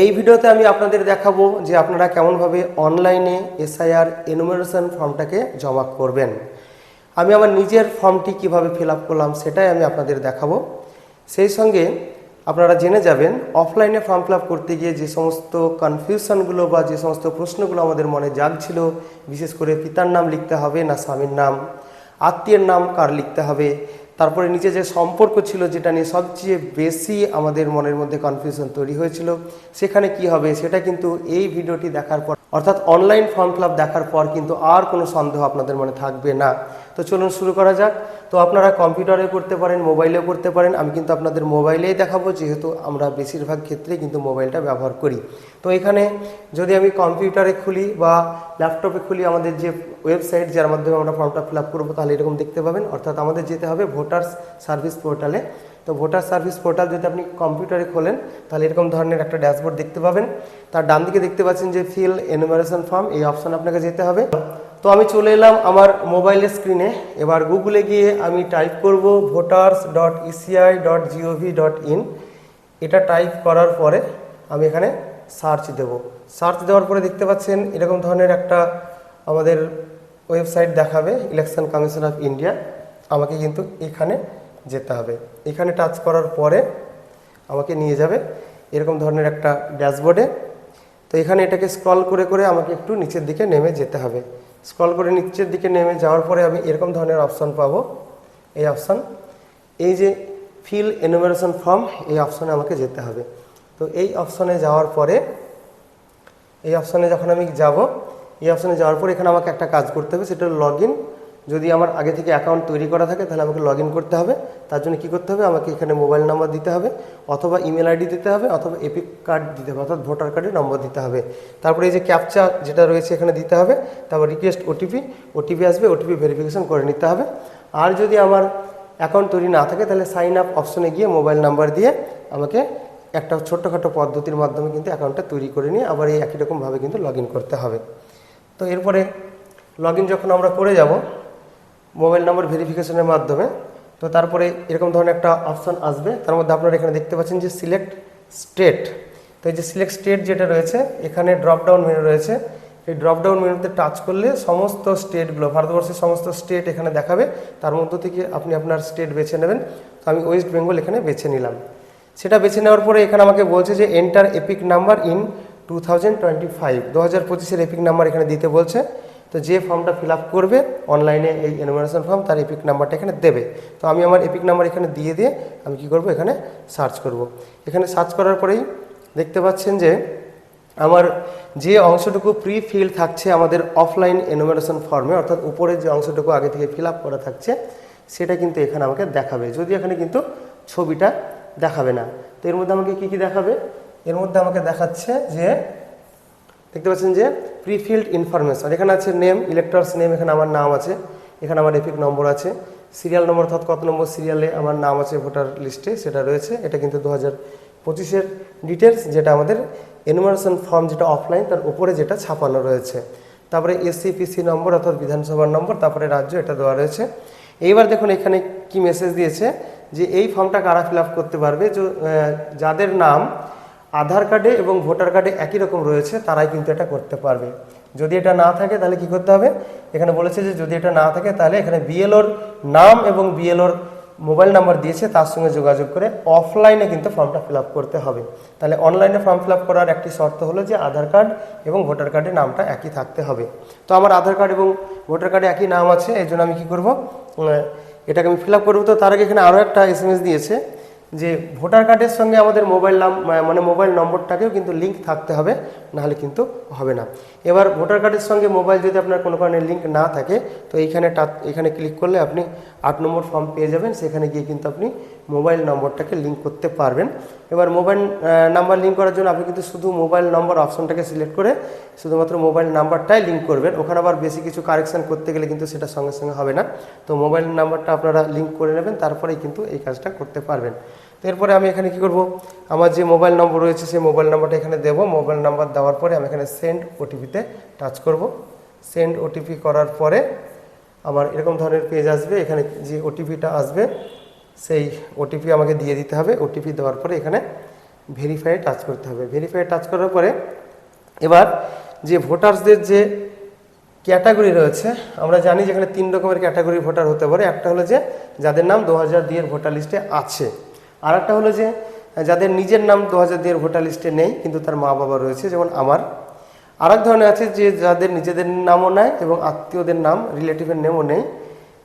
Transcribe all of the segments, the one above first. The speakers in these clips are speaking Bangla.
এই ভিডিওতে আমি আপনাদের দেখাবো যে আপনারা কেমনভাবে অনলাইনে এসআইআর এনুমারেশন ফর্মটাকে জমা করবেন। আমি আমার নিজের ফর্মটি কীভাবে ফিল করলাম সেটাই আমি আপনাদের দেখাবো। সেই সঙ্গে আপনারা জেনে যাবেন অফলাইনে ফর্ম ফিল করতে গিয়ে যে সমস্ত কনফিউশনগুলো বা যে সমস্ত প্রশ্নগুলো আমাদের মনে জাগছিল, বিশেষ করে পিতার নাম লিখতে হবে না স্বামীর নাম, আত্মীয়ের নাম কার লিখতে হবে তারপরে নিচে যে সম্পর্ক ছিল যেটা নিয়ে সবচেয়ে বেশি আমাদের মনের মধ্যে কনফিউশন তৈরি হয়েছিল, সেখানে কি হবে সেটা কিন্তু এই ভিডিওটি দেখার পর, অর্থাৎ অনলাইন ফর্ম ফিল দেখার পর কিন্তু আর কোনো সন্দেহ আপনাদের মনে থাকবে না। তো চলুন শুরু করা যাক। তো আপনারা কম্পিউটারে করতে পারেন, মোবাইলেও করতে পারেন। আমি কিন্তু আপনাদের মোবাইলেই দেখাবো, যেহেতু আমরা বেশিরভাগ ক্ষেত্রে কিন্তু মোবাইলটা ব্যবহার করি। তো এখানে যদি আমি কম্পিউটারে খুলি বা ল্যাপটপে খুলি আমাদের যে ওয়েবসাইট, যার মাধ্যমে আমরা ফর্মটা ফিল আপ করব, তাহলে এরকম দেখতে পাবেন। অর্থাৎ আমাদের যেতে হবে ভোটার্স সার্ভিস পোর্টালে। তো ভোটার সার্ভিস পোর্টাল যদি আপনি কম্পিউটারে খোলেন, তাহলে এরকম ধরনের একটা ড্যাশবোর্ড দেখতে পাবেন। তার ডান দিকে দেখতে পাচ্ছেন যে ফিল এনুমারেশন ফর্ম এই অপশন আপনাকে যেতে হবে। তো আমি চলে এলাম আমার মোবাইলের স্ক্রিনে এবার গুগলে গিয়ে আমি টাইপ করব voters dot ECI dot GOV dot in এটা টাইপ করার পরে আমি এখানে সার্চ দেব। সার্চ দেওয়ার পরে দেখতে পাচ্ছেন এরকম ধরনের একটা আমাদের ওয়েবসাইট দেখাবে ইলেকশন কমিশন অফ ইন্ডিয়া আমাকে কিন্তু এখানে যেতে হবে। এখানে টাচ করার পরে আমাকে নিয়ে যাবে এরকম ধরনের একটা ড্যাশবোর্ডে। তো এখানে এটাকে স্ক্রল করে করে আমাকে একটু নিচের দিকে নেমে যেতে হবে। স্ক্রল করে নিচের দিকে নেমে যাওয়ার পরে আমি এরকম ধরনের অপশান পাবো। এই অপশান এই যে ফিল এনুমারেশন ফর্ম এই অপশানে আমাকে যেতে হবে। তো এই অপশানে যাওয়ার পরে, এই অপশনে যখন আমি যাব, এই অপশানে যাওয়ার পরে এখানে আমাকে একটা কাজ করতে হবে, সেটা লগ ইন যদি আমার আগে থেকে অ্যাকাউন্ট তৈরি করা থাকে, তাহলে আমাকে লগ করতে হবে। তার জন্য কী করতে হবে? আমাকে এখানে মোবাইল নাম্বার দিতে হবে, অথবা ইমেল আইডি দিতে হবে, অথবা এপিক কার্ড দিতে হবে, অর্থাৎ ভোটার কার্ডের নম্বর দিতে হবে। তারপরে এই যে ক্যাপচা যেটা রয়েছে এখানে দিতে হবে, তারপর রিকোয়েস্ট ওটিপি ওটিপি আসবে ওটিপি ভেরিফিকেশন করে নিতে হবে। আর যদি আমার অ্যাকাউন্ট তৈরি না থাকে, তাহলে সাইন আপ অপশনে গিয়ে মোবাইল নাম্বার দিয়ে আমাকে একটা ছোট্টখাটো পদ্ধতির মাধ্যমে কিন্তু অ্যাকাউন্টটা তৈরি করে নিয়ে আবার এই একই রকমভাবে কিন্তু লগ করতে হবে। তো এরপরে লগ যখন আমরা করে যাব মোবাইল নাম্বার ভেরিফিকেশনের মাধ্যমে। তো তারপরে এরকম ধরনের একটা অপশান আসবে। তার মধ্যে আপনারা এখানে দেখতে পাচ্ছেন যে সিলেক্ট স্টেট তো এই যে সিলেক্ট স্টেট যেটা রয়েছে, এখানে ড্রপডাউন মেনু রয়েছে। এই ড্রপডাউন মেনুতে টাচ করলে সমস্ত স্টেটগুলো ভারতবর্ষের সমস্ত স্টেট এখানে দেখাবে। তার মধ্য থেকে আপনি আপনার স্টেট বেছে নেবেন। তো আমি ওয়েস্ট বেঙ্গল এখানে বেছে নিলাম। সেটা বেছে নেওয়ার পরে এখানে আমাকে বলছে যে enter EPIC number in two thousand twenty five দু হাজার পঁচিশের এপিক নাম্বার এখানে দিতে বলছে। তো যে ফর্মটা ফিল করবে অনলাইনে এই এনুমারেশন ফর্ম তার এপিক নাম্বারটা এখানে দেবে। তো আমি আমার এপিক নাম্বার এখানে দিয়ে দিয়ে আমি কি করব, এখানে সার্চ করব। এখানে সার্চ করার পরেই দেখতে পাচ্ছেন যে আমার যে অংশটুকু প্রি ফিল থাকছে আমাদের অফলাইন এনুমারেশন ফর্মে অর্থাৎ উপরে যে অংশটুকু আগে থেকে ফিল আপ করা থাকছে, সেটা কিন্তু এখানে আমাকে দেখাবে। যদি এখানে কিন্তু ছবিটা দেখাবে না। তো এর মধ্যে আমাকে কি কি দেখাবে? এর মধ্যে আমাকে দেখাচ্ছে যে দেখতে পাচ্ছেন যে প্রিফিল্ড ইনফরমেশন এখানে আছে নেম ইলেকট্রস নেম এখানে আমার নাম আছে, এখানে আমার এপিক নম্বর আছে। সিরিয়াল নম্বর অর্থাৎ কত নম্বর সিরিয়ালে আমার নাম আছে ভোটার লিস্টে সেটা রয়েছে। এটা কিন্তু দু হাজার পঁচিশের ডিটেলস যেটা আমাদের এনুমারেশন ফর্ম যেটা অফলাইন তার উপরে যেটা ছাপানো রয়েছে। তারপরে এসসি পিসি নম্বর অর্থাৎ বিধানসভার নম্বর তারপরে রাজ্য এটা দেওয়া রয়েছে। এইবার দেখুন এখানে কি মেসেজ দিয়েছে যে এই ফর্মটা কারা ফিল করতে পারবে? যাদের নাম আধার কার্ডে এবং ভোটার কার্ডে একই রকম রয়েছে, তারাই কিন্তু এটা করতে পারবে। যদি এটা না থাকে, তাহলে কি করতে হবে? এখানে বলেছে যে যদি এটা না থাকে, তাহলে এখানে বিএলওর নাম এবং বিএলওর মোবাইল নাম্বার দিয়েছে, তার সঙ্গে যোগাযোগ করে অফলাইনে কিন্তু ফর্মটা ফিল করতে হবে। তাহলে অনলাইনে ফর্ম ফিল করার একটি শর্ত হলো যে আধার কার্ড এবং ভোটার কার্ডে নামটা একই থাকতে হবে। তো আমার আধার কার্ড এবং ভোটার কার্ডে একই নাম আছে এই জন্য আমি কী করব? এটাকে আমি ফিল করব। তো তার আগে এখানে আরও একটা এস দিয়েছে। যে ভোটার কার্ডের সঙ্গে আমাদের মোবাইল নাম মানে মোবাইল নম্বরটাকেও কিন্তু লিঙ্ক থাকতে হবে, নাহলে কিন্তু হবে না। এবার ভোটার কার্ডের সঙ্গে মোবাইল যদি আপনার কোনো কারণে লিঙ্ক না থাকে, তো এইখানে এখানে ক্লিক করলে আপনি আট নম্বর ফর্ম পেয়ে যাবেন, সেখানে গিয়ে কিন্তু আপনি মোবাইল নম্বরটাকে লিঙ্ক করতে পারবেন। এবার মোবাইল নাম্বার লিঙ্ক করার জন্য আপনি কিন্তু শুধু মোবাইল নম্বর অপশনটাকে সিলেক্ট করে শুধুমাত্র মোবাইল নাম্বারটাই লিঙ্ক করবেন। ওখানে আবার বেশি কিছু কারেকশন করতে গেলে কিন্তু সেটা সঙ্গে সঙ্গে হবে না। তো মোবাইল নাম্বারটা আপনারা লিঙ্ক করে নেবেন, তারপরেই কিন্তু এই কাজটা করতে পারবেন। এরপরে আমি এখানে কি করব? আমার যে মোবাইল নম্বর রয়েছে, সেই মোবাইল নাম্বারটা এখানে দেবো। মোবাইল নাম্বার দেওয়ার পরে আমি এখানে সেন্ড ওটিপিতে টাচ করব। সেন্ড ওটিপি করার পরে আমার এরকম ধরনের পেজ আসবে। এখানে যে ওটিপিটা আসবে, সেই ওটিপি আমাকে দিয়ে দিতে হবে। ওটিপি দেওয়ার পরে এখানে ভেরিফাই টাচ করতে হবে। ভেরিফাই টাচ করার পরে এবার যে ভোটার্সদের যে ক্যাটাগরি রয়েছে, আমরা জানি যেখানে তিন রকমের ক্যাটাগরি ভোটার হতে পারে। একটা হলো যে যাদের নাম দু হাজার দুইয়ের ভোটার লিস্টে আছে। আর একটা হলো যে, যাদের নিজের নাম দু হাজার দুইয়ের ভোটার লিস্টে নেই, কিন্তু তার মা বাবা রয়েছে, যেমন আমার। আর এক ধরনের আছে যে, যাদের নিজেদের নামও নেয় এবং আত্মীয়দের নাম, রিলেটিভের নেমও নেই।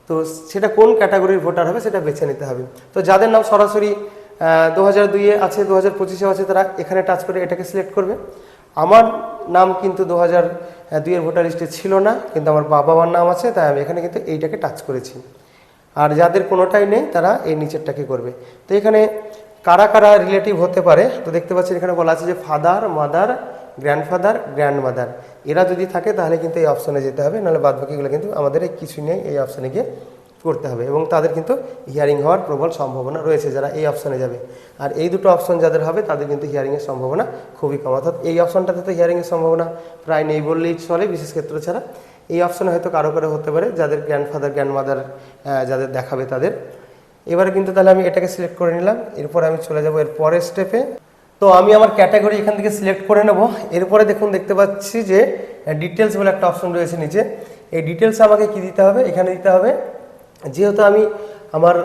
তো সেটা কোন ক্যাটাগরির ভোটার হবে সেটা বেছে নিতে হবে। তো যাদের নাম সরাসরি দু হাজার দুইয়ে আছে, দু হাজার পঁচিশে আছে, তারা এখানে টাচ করে এটাকে সিলেক্ট করবে। আমার নাম কিন্তু দু হাজার দুইয়ের ভোটার লিস্টে ছিল না, কিন্তু আমার বাবা মার নাম আছে, তাই আমি এখানে কিন্তু এইটাকে টাচ করেছি। আর যাদের কোনোটাই নেই, তারা এই নিচেরটাকে করবে। তো এখানে কারা কারা রিলেটিভ হতে পারে, তো দেখতে পাচ্ছেন এখানে বলা আছে যে ফাদার মাদার গ্র্যান্ডফাদার গ্র্যান্ডমাদার এরা যদি থাকে, তাহলে কিন্তু এই অপশনে যেতে হবে, নাহলে বাদ বাকিগুলো কিন্তু আমাদের এই কিছুই নেই, এই অপশনে গিয়ে করতে হবে। এবং তাদের কিন্তু হিয়ারিং হওয়ার প্রবল সম্ভাবনা রয়েছে যারা এই অপশনে যাবে। আর এই দুটো অপশন যাদের হবে, তাদের কিন্তু হিয়ারিংয়ের সম্ভাবনা খুবই কম। অর্থাৎ এই অপশনটাতে তো হিয়ারিংয়ের সম্ভাবনা প্রায় নেই বললেই চলে, বিশেষ ক্ষেত্র ছাড়া। এই অপশনে হয়তো কারও কারও হতে পারে, যাদের গ্র্যান্ডফাদার গ্র্যান্ডমাদার যাদের দেখাবে তাদের। এবারে কিন্তু তাহলে আমি এটাকে সিলেক্ট করে নিলাম, এরপর আমি চলে যাব এর পরের স্টেপে তো আমি আমার ক্যাটাগরি এখান থেকে সিলেক্ট করে নেব। এরপরে দেখুন, দেখতে পাচ্ছি যে ডিটেলস বলে একটা অপশন রয়েছে নিচে। এই ডিটেলস আমাকে কি দিতে হবে? এখানে দিতে হবে, যেহেতু আমি আমার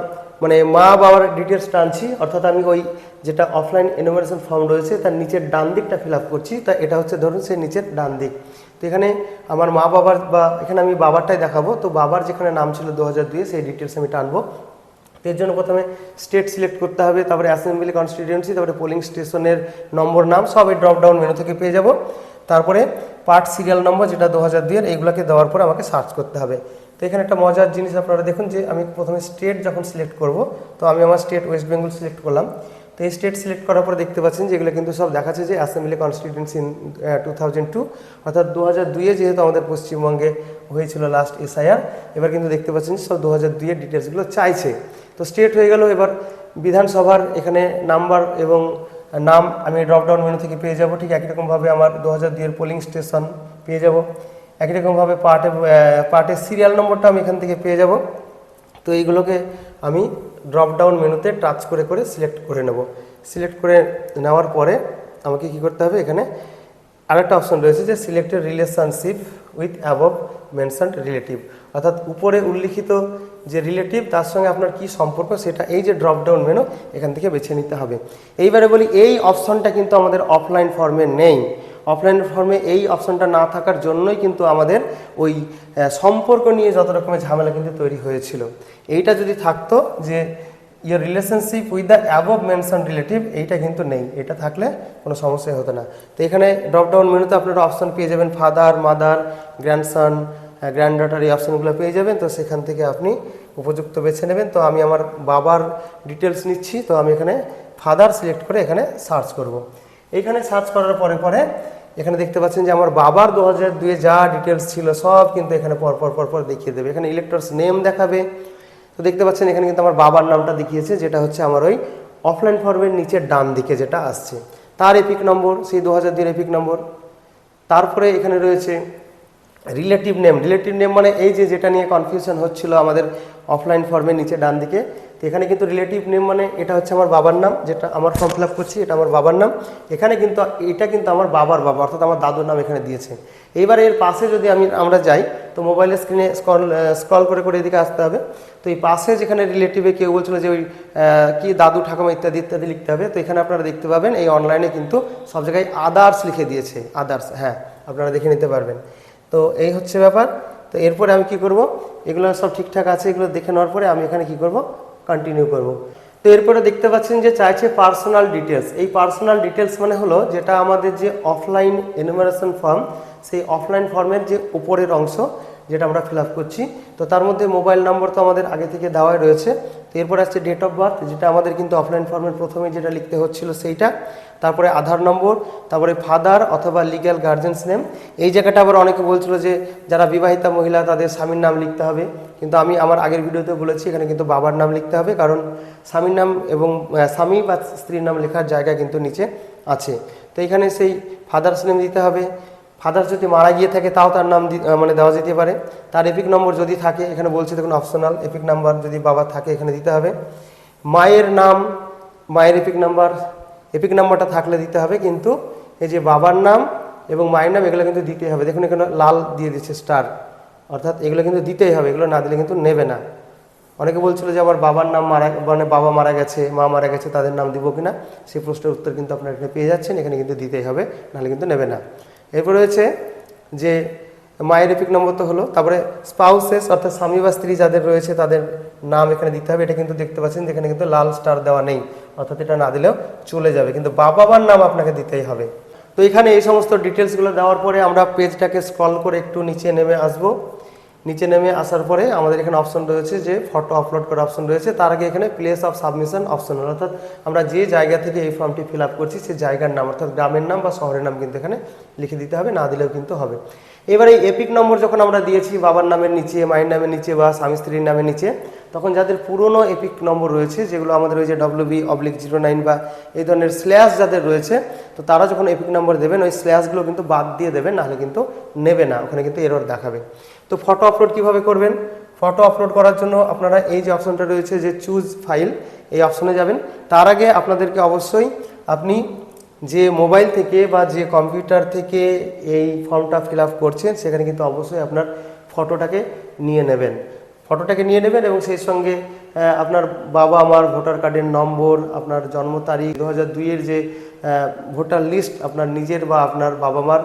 মানে মা বাবার ডিটেলস টানছি, অর্থাৎ আমি ওই যেটা অফলাইন এনুমারেশন ফর্ম রয়েছে, তার নিচের ডান দিকটা ফিল আপ করছি। তা এটা হচ্ছে, ধরুন সেই নিচের ডান দিক। এখানে আমার মা বাবার বা এখানে আমি বাবারটাই দেখাবো। তো বাবার যেখানে নাম ছিল দু হাজার দুয়ে সেই ডিটেলস আমি টানবো। এর জন্য প্রথমে স্টেট সিলেক্ট করতে হবে, তারপরে অ্যাসেম্বলি কনস্টিটিউয়েন্সি তারপরে পোলিং স্টেশনের নম্বর, নাম, সব এই ড্রপ ডাউন মেনু থেকে পেয়ে যাব। তারপরে পার্ট সিরিয়াল নম্বর যেটা দু হাজার দুইয়ের, এইগুলোকে দেওয়ার পর আমাকে সার্চ করতে হবে। তো এখানে একটা মজার জিনিস আপনারা দেখুন যে, আমি প্রথমে স্টেট যখন সিলেক্ট করব, তো আমি আমার স্টেট ওয়েস্ট বেঙ্গল সিলেক্ট করলাম। তো এই স্টেট সিলেক্ট করার পরে দেখতে পাচ্ছেন যে এগুলো কিন্তু সব দেখাচ্ছে যে assembly constituency in two thousand two অর্থাৎ দু হাজার দুইয়ে যেহেতু আমাদের পশ্চিমবঙ্গে হয়েছিল লাস্ট এসআইআর এবার কিন্তু দেখতে পাচ্ছেন সব দু হাজার দুইয়ের ডিটেলসগুলো চাইছে। তো স্টেট হয়ে গেল এবার বিধানসভার এখানে নাম্বার এবং নাম, আমি ড্রপডাউন মেনু থেকে পেয়ে যাব, ঠিক একই রকমভাবে আমার দু হাজার দুইয়ের পোলিং স্টেশন পেয়ে যাব। একই রকমভাবে পার্টে পার্টের সিরিয়াল নম্বরটা আমি এখান থেকে পেয়ে যাব। তো এইগুলোকে আমি ড্রপডাউন মেনুতে টাচ করে করে সিলেক্ট করে নেব। সিলেক্ট করে নেওয়ার পরে আমাকে কি করতে হবে? এখানে আরেকটা অপশন রয়েছে যে selected relationship with above mentioned relative অর্থাৎ উপরে উল্লিখিত যে রিলেটিভ তার সঙ্গে আপনার কি সম্পর্ক, সেটা এই যে ড্রপডাউন মেনু এখান থেকে বেছে নিতে হবে। এইবারে বলি, এই অপশনটা কিন্তু আমাদের অফলাইন ফর্মে নেই। অফলাইন ফর্মে এই অপশনটা না থাকার জন্যই কিন্তু আমাদের ওই সম্পর্ক নিয়ে যত রকমের ঝামেলা কিন্তু তৈরি হয়েছিল। এইটা যদি থাকতো যে your relationship with the above mention relative এইটা কিন্তু নেই। এটা থাকলে কোনো সমস্যাই হতো না। তো এখানে ড্রপডাউন মেনুতে আপনারা অপশন পেয়ে যাবেন father mother grandson granddaughter এই অপশনগুলো পেয়ে যাবেন। তো সেখান থেকে আপনি উপযুক্ত বেছে নেবেন। তো আমি আমার বাবার ডিটেলস নিচ্ছি। তো আমি এখানে ফাদার সিলেক্ট করে এখানে সার্চ করব। এইখানে সার্চ করার পরে পরে এখানে দেখতে পাচ্ছেন যে আমার বাবার দু হাজার দুয়ে যা ডিটেলস ছিল সব কিন্তু এখানে পরপর পরপর দেখিয়ে দেবে। এখানে ইলেক্টরস নেম দেখাবে। তো দেখতে পাচ্ছেন এখানে কিন্তু আমার বাবার নামটা দেখিয়েছে, যেটা হচ্ছে আমার ওই অফলাইন ফর্মের নিচের ডান দিকে যেটা আসছে। তার এপিক নম্বর সেই দু হাজার দুইয়ের এপিক নম্বর তারপরে এখানে রয়েছে রিলেটিভ নেম রিলেটিভ নেম মানে এই যে যেটা নিয়ে কনফিউশন হচ্ছিল আমাদের অফলাইন ফর্মের নিচে ডান দিকে এখানে কিন্তু রিলেটিভ নেম মানে এটা হচ্ছে আমার বাবার নাম, যেটা আমার ফর্ম ফিল করছি, এটা আমার বাবার নাম। এখানে কিন্তু, এটা কিন্তু আমার বাবার বাবা, অর্থাৎ আমার দাদুর নাম এখানে দিয়েছে। এইবার এর পাশে যদি আমি, আমরা যাই, তো মোবাইলের স্ক্রিনে স্ক্রল স্ক্রল করে করে এদিকে আসতে হবে। তো এই পাশে যেখানে রিলেটিভে কেউ বলছিল যে ওই কি দাদু, ঠাকুমা ইত্যাদি ইত্যাদি লিখতে হবে, তো এখানে আপনারা দেখতে পাবেন, এই অনলাইনে কিন্তু সব জায়গায় আদার্স লিখে দিয়েছে আদার্স হ্যাঁ আপনারা দেখে নিতে পারবেন। তো এই হচ্ছে ব্যাপার। তো এরপরে আমি কি করব? এগুলো সব ঠিকঠাক আছে, এগুলো দেখে নেওয়ার পরে আমি এখানে কি করব? কন্টিনিউ করব। তো এরপরে দেখতে পাচ্ছেন যে চাইছে পার্সোনাল ডিটেলস এই পার্সোনাল ডিটেলস মানে হলো যেটা আমাদের যে অফলাইন এনুমারেশন ফর্ম সেই অফলাইন ফর্মের যে উপরের অংশ যেটা আমরা ফিল করছি। তো তার মধ্যে মোবাইল নম্বর তো আমাদের আগে থেকে দেওয়াই রয়েছে। তো এরপর আসছে ডেট অফ বার্থ যেটা আমাদের কিন্তু অফলাইন ফর্মের প্রথমে যেটা লিখতে হচ্ছিল সেইটা। তারপরে আধার নম্বর তারপরে ফাদার অথবা লিগ্যাল গার্জেন্স নেম এই জায়গাটা আবার অনেকে বলছিল যে যারা বিবাহিতা মহিলা, তাদের স্বামীর নাম লিখতে হবে। কিন্তু আমি আমার আগের ভিডিওতে বলেছি, এখানে কিন্তু বাবার নাম লিখতে হবে। কারণ স্বামীর নাম এবং স্বামী বা স্ত্রীর নাম লেখার জায়গা কিন্তু নিচে আছে। তো এখানে সেই ফাদার্স নেম দিতে হবে। ফাদার যদি মারা গিয়ে থাকে, তাও তার নাম মানে দেওয়া যেতে পারে। তার এপিক নম্বর যদি থাকে, এখানে বলছে দেখুন অপশনাল এপিক নাম্বার যদি বাবা থাকে, এখানে দিতে হবে। মায়ের নাম, মায়ের এপিক নাম্বার এপিক নাম্বারটা থাকলে দিতে হবে, কিন্তু এই যে বাবার নাম এবং মায়ের নাম, এগুলো কিন্তু দিতেই হবে। দেখুন, এখানে লাল দিয়ে দিচ্ছে স্টার অর্থাৎ এগুলো কিন্তু দিতেই হবে, এগুলো না দিলে কিন্তু নেবে না। অনেকে বলছিল যে আমার বাবার নাম মারা মানে বাবা মারা গেছে, মা মারা গেছে, তাদের নাম দিব কিনা? সেই প্রশ্নের উত্তর কিন্তু আপনারা এখানে পেয়ে যাচ্ছেন, এখানে কিন্তু দিতেই হবে, নাহলে কিন্তু নেবে না। এরপর রয়েছে যে মায়ের এপিক নম্বর তো হলো, তারপরে স্পাউসেস অর্থাৎ স্বামী বা স্ত্রী যাদের রয়েছে তাদের নাম এখানে দিতে হবে, এটা কিন্তু দেখতে পাচ্ছেন যেখানে কিন্তু লাল স্টার দেওয়া নেই, অর্থাৎ এটা না দিলেও চলে যাবে, কিন্তু বাবা মার নাম আপনাকে দিতেই হবে। তো এখানে এই সমস্ত ডিটেলসগুলো দেওয়ার পরে আমরা পেজটাকে স্ক্রল করে একটু নিচে নেমে আসব। নিচে নেমে আসার পরে আমাদের এখানে অপশন রয়েছে যে ফটো আপলোড করার অপশন রয়েছে। তার আগে এখানে প্লেস অফ সাবমিশন অপশন অর্থাৎ আমরা যে জায়গা থেকে এই ফর্মটি ফিল করছি সেই জায়গার নাম, অর্থাৎ গ্রামের নাম বা শহরের নাম কিন্তু এখানে লিখে দিতে হবে, না দিলেও কিন্তু হবে। এবারে এই এপিক নম্বর যখন আমরা দিয়েছি, বাবার নামের নিচে, মায়ের নামের নিচে বা স্বামী স্ত্রীর নামের নিচে, তখন যাদের পুরনো এপিক নম্বর রয়েছে, যেগুলো আমাদের ওই যে W B oblique zero nine বা এই ধরনের স্ল্যাশ যাদের রয়েছে, তো তারা যখন এপিক নম্বর দেবেন, ওই স্ল্যাশগুলো কিন্তু বাদ দিয়ে দেবেন, নাহলে কিন্তু নেবে না, ওখানে কিন্তু এরর দেখাবে। তো ফটো আপলোড কীভাবে করবেন? ফটো আপলোড করার জন্য আপনারা এই যে অপশনটা রয়েছে যে চুজ ফাইল এই অপশনে যাবেন। তার আগে আপনাদেরকে অবশ্যই আপনি যে মোবাইল থেকে বা যে কম্পিউটার থেকে এই ফর্মটা ফিল আপ করছেন, সেখানে কিন্তু অবশ্যই আপনার ফটোটাকে নিয়ে নেবেন। ফটোটাকে নিয়ে নেবেন এবং সেই সঙ্গে আপনার বাবা আমার ভোটার কার্ডের নম্বর, আপনার জন্ম তারিখ দু হাজার দুইয়ের যে ভোটার লিস্ট আপনার নিজের বা আপনার বাবা মার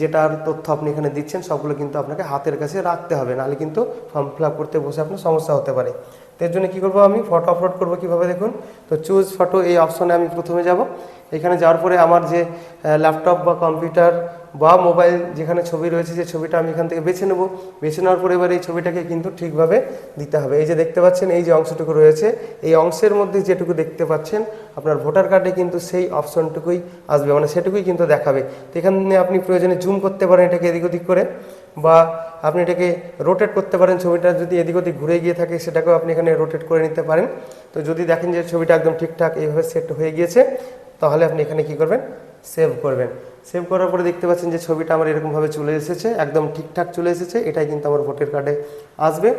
যেটার তথ্য আপনি এখানে দিচ্ছেন, সবগুলো কিন্তু আপনাকে হাতের কাছে রাখতে হবে। নাহলে কিন্তু ফর্ম ফিল করতে বসে আপনার সমস্যা হতে পারে। তো এর জন্য কী করব আমি? ফটো আপলোড করব কীভাবে দেখুন? তো চুজ ফটো এই অপশনে আমি প্রথমে যাব। এখানে যাওয়ার পরে আমার যে ল্যাপটপ বা কম্পিউটার বা মোবাইল যেখানে ছবি রয়েছে, যে ছবিটা আমি এখান থেকে বেছে নেব। বেছে নেওয়ার পরে এবার এই ছবিটাকে কিন্তু ঠিকভাবে দিতে হবে। এই যে দেখতে পাচ্ছেন, এই যে অংশটুকু রয়েছে। এই অংশের মধ্যে যেটুকু দেখতে পাচ্ছেন, আপনার ভোটার কার্ডে কিন্তু সেই অপশনটুকুই আসবে মানে সেটুকুই কিন্তু দেখাবে। তো এখানে আপনি প্রয়োজনে জুম করতে পারেন এটাকে এদিক ওদিক করে, বা আপনি এটাকে রোটেট করতে পারেন ছবিটা যদি এদিক ওদিক ঘুরে গিয়ে থাকে সেটাকেও আপনি এখানে রোটেট করে নিতে পারেন। তো যদি দেখেন যে ছবিটা একদম ঠিকঠাক এইভাবে সেট হয়ে গিয়েছে, তাহলে আপনি এখানে কি করবেন? সেভ করবেন। সেভ করার পরে দেখতে পাচ্ছেন যে ছবিটা আমার এরকমভাবে চলে এসেছে, একদম ঠিকঠাক চলে এসেছে, এটাই কিন্তু আমার ভোটের কার্ডে আসবে।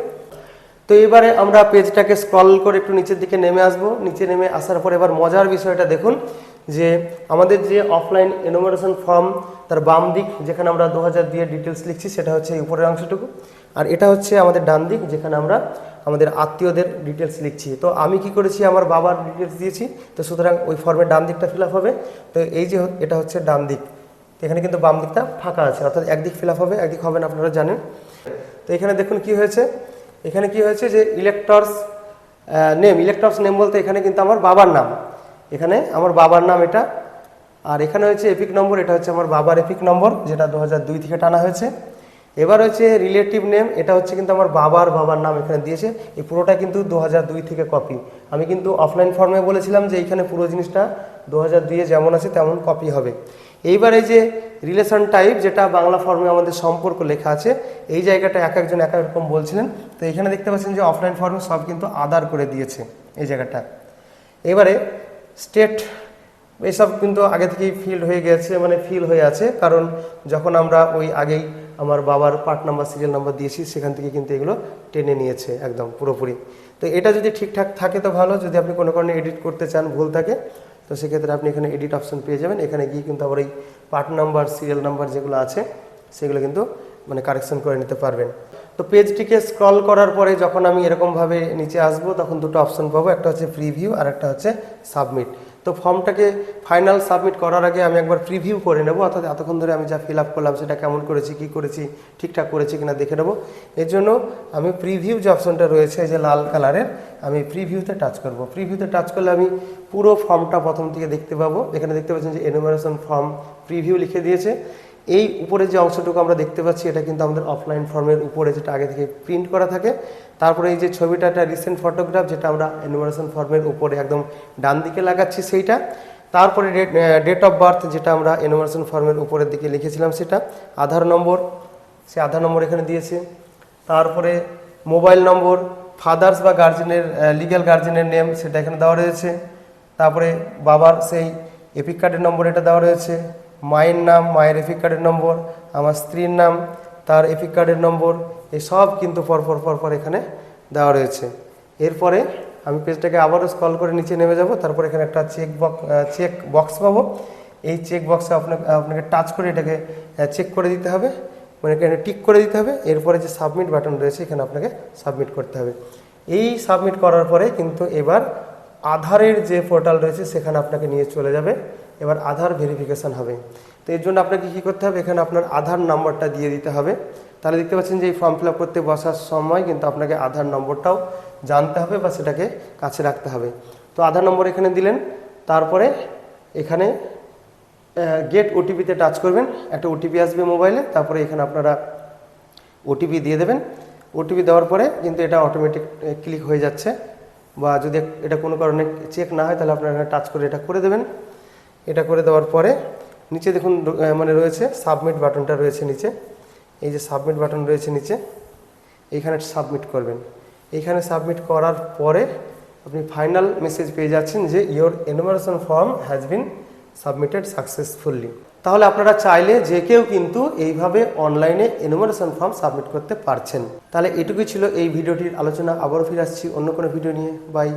তো এবারে আমরা পেজটাকে স্ক্রল করে একটু নিচের দিকে নেমে আসব। নিচে নেমে আসার পর এবার মজার বিষয়টা দেখুন যে আমাদের যে অফলাইন এনোমারেশন ফর্ম তার বাম দিক যেখানে আমরা দু হাজার দিয়ে ডিটেলস লিখছি, সেটা হচ্ছে এই উপরের অংশটুকু। আর এটা হচ্ছে আমাদের ডান দিক, যেখানে আমরা আমাদের আত্মীয়দের ডিটেলস লিখছি। তো আমি কি করেছি? আমার বাবার ডিটেলস দিয়েছি। তো সুতরাং ওই ফর্মের ডান দিকটা ফিল হবে। তো এই যে এটা হচ্ছে ডান দিক। এখানে কিন্তু বাম দিকটা ফাঁকা আছে। অর্থাৎ একদিক ফিল হবে, একদিক হবে না, আপনারা জানেন। তো এখানে দেখুন কি হয়েছে? এখানে কি হয়েছে যে ইলেক্টরস নেম ইলেক্টরস নেম বলতে এখানে কিন্তু আমার বাবার নাম। এখানে আমার বাবার নাম এটা। আর এখানে হচ্ছে এপিক নম্বর, এটা হচ্ছে আমার বাবার এপিক নম্বর, যেটা দু থেকে টানা হয়েছে। এবার হচ্ছে রিলেটিভ নেম এটা হচ্ছে কিন্তু আমার বাবার বাবার নাম এখানে দিয়েছে। এই পুরোটা কিন্তু দু থেকে কপি আমি কিন্তু অফলাইন ফর্মে বলেছিলাম যে এইখানে পুরো জিনিসটা দু হাজার দুইয়ে যেমন আছে তেমন কপি হবে। এইবার এই যে রিলেশন টাইপ যেটা বাংলা ফর্মে আমাদের সম্পর্ক লেখা আছে, এই জায়গাটা এক একজন এক এক রকম বলছিলেন। তো এখানে দেখতে পাচ্ছেন যে অফলাইন ফর্মে সব কিন্তু আদার করে দিয়েছে এই জায়গাটা। এবারে স্টেট এসব কিন্তু আগে থেকেই ফিল হয়ে গেছে মানে ফিল হয়ে আছে। কারণ যখন আমরা ওই আগেই আমার বাবার পার্ট নাম্বার সিরিয়াল নাম্বার দিয়েছি, সেখান থেকে কিন্তু এগুলো টেনে নিয়েছে একদম পুরোপুরি। তো এটা যদি ঠিকঠাক থাকে তো ভালো, যদি আপনি কোনো কারণে এডিট করতে চান, ভুল থাকে, তো সেক্ষেত্রে আপনি এখানে এডিট অপশন পেয়ে যাবেন। এখানে গিয়ে কিন্তু আবার এই পার্ট নাম্বার সিরিয়াল নাম্বার যেগুলো আছে, সেগুলো কিন্তু মানে কারেকশন করে নিতে পারবেন। তো পেজটিকে স্ক্রল করার পরে যখন আমি এরকমভাবে নিচে আসব, তখন দুটো অপশন পাবো, একটা হচ্ছে প্রিভিউ আর একটা হচ্ছে সাবমিট তো ফর্মটাকে ফাইনাল সাবমিট করার আগে আমি একবার প্রিভিউ করে নেব, অর্থাৎ এতক্ষণ ধরে আমি যা ফিল আপ করলাম সেটা কেমন করেছি, কি করেছি, ঠিকঠাক করেছি কিনা দেখে নেব। এর জন্য আমি প্রিভিউ যে অপশনটা রয়েছে যে লাল কালারের আমি প্রিভিউতে টাচ করব। প্রিভিউতে টাচ করলে আমি পুরো ফর্মটা প্রথম থেকে দেখতে পাবো। এখানে দেখতে পাচ্ছেন যে এনুমারেশন ফর্ম প্রিভিউ লিখে দিয়েছে। এই উপরে যে অংশটুকু আমরা দেখতে পাচ্ছি, এটা কিন্তু আমাদের অফলাইন ফর্মের উপরে যেটা আগে থেকে প্রিন্ট করা থাকে। তারপরে এই যে ছবিটা, একটা রিসেন্ট ফটোগ্রাফ যেটা আমরা এনুমারেশন ফর্মের উপরে একদম ডান দিকে লাগাচ্ছি সেইটা। তারপরে ডেট ডেট অফ বার্থ যেটা আমরা এনুমারেশন ফর্মের উপরের দিকে লিখেছিলাম সেটা, আধার নম্বর, সে আধার নম্বর এখানে দিয়েছে। তারপরে মোবাইল নম্বর ফাদার্স বা গার্জেনের লিগ্যাল গার্জেনের নেম সেটা এখানে দেওয়া রয়েছে। তারপরে বাবার সেই এপিক কার্ডের নম্বর এটা দেওয়া রয়েছে। মায়ের নাম, মায়ের এপিক কার্ডের নম্বর, আমার স্ত্রীর নাম, তার এপিক কার্ডের নম্বর, এই সব কিন্তু পরপর পরপর এখানে দেওয়া রয়েছে। এরপরে আমি পেজটাকে আবারও স্ক্রল করে নিচে নেমে যাব, তারপর এখানে একটা চেক বক্স চেক বক্স পাবো। এই চেক বক্সে আপনাকে আপনাকে টাচ করে এটাকে চেক করে দিতে হবে। মানে এখানে টিক করে দিতে হবে। এরপরে যে সাবমিট বাটন রয়েছে, এখানে আপনাকে সাবমিট করতে হবে। এই সাবমিট করার পরে কিন্তু এবার আধারের যে পোর্টাল রয়েছে, সেখানে আপনাকে নিয়ে চলে যাবে। এবার আধার ভেরিফিকেশন হবে। তো এর জন্য আপনাকে কী করতে হবে? এখানে আপনার আধার নম্বরটা দিয়ে দিতে হবে। তাহলে দেখতে পাচ্ছেন যে এই ফর্ম ফিল করতে বসার সময় কিন্তু আপনাকে আধার নম্বরটাও জানতে হবে বা সেটাকে কাছে রাখতে হবে। তো আধার নম্বর এখানে দিলেন। তারপরে এখানে গেট ওটিপিতে টাচ করবেন। একটা ওটিপি আসবে মোবাইলে তারপরে এখানে আপনারা ওটিপি দিয়ে দেবেন। ওটিপি দেওয়ার পরে কিন্তু এটা অটোমেটিক ক্লিক হয়ে যাচ্ছে। বা যদি এটা কোনো কারণে চেক না হয়, তাহলে আপনারা এখানে টাচ করে এটা করে দেবেন। এটা করে দেওয়ার পরে নিচে দেখুন মানে রয়েছে সাবমিট বাটনটা রয়েছে নিচে। এই যে সাবমিট বাটন রয়েছে নিচে, এইখানে সাবমিট করবেন। এইখানে সাবমিট করার পরে আপনি ফাইনাল মেসেজ পেয়ে যাচ্ছেন যে your enumeration form has been submitted successfully তাহলে আপনারা চাইলে যে কেউ কিন্তু এইভাবে অনলাইনে এনুমারেশন ফর্ম সাবমিট করতে পারছেন। তাহলে এটুকুই ছিল এই ভিডিওটির আলোচনা। আবারও ফিরে আসছি অন্য কোনো ভিডিও নিয়ে। বাই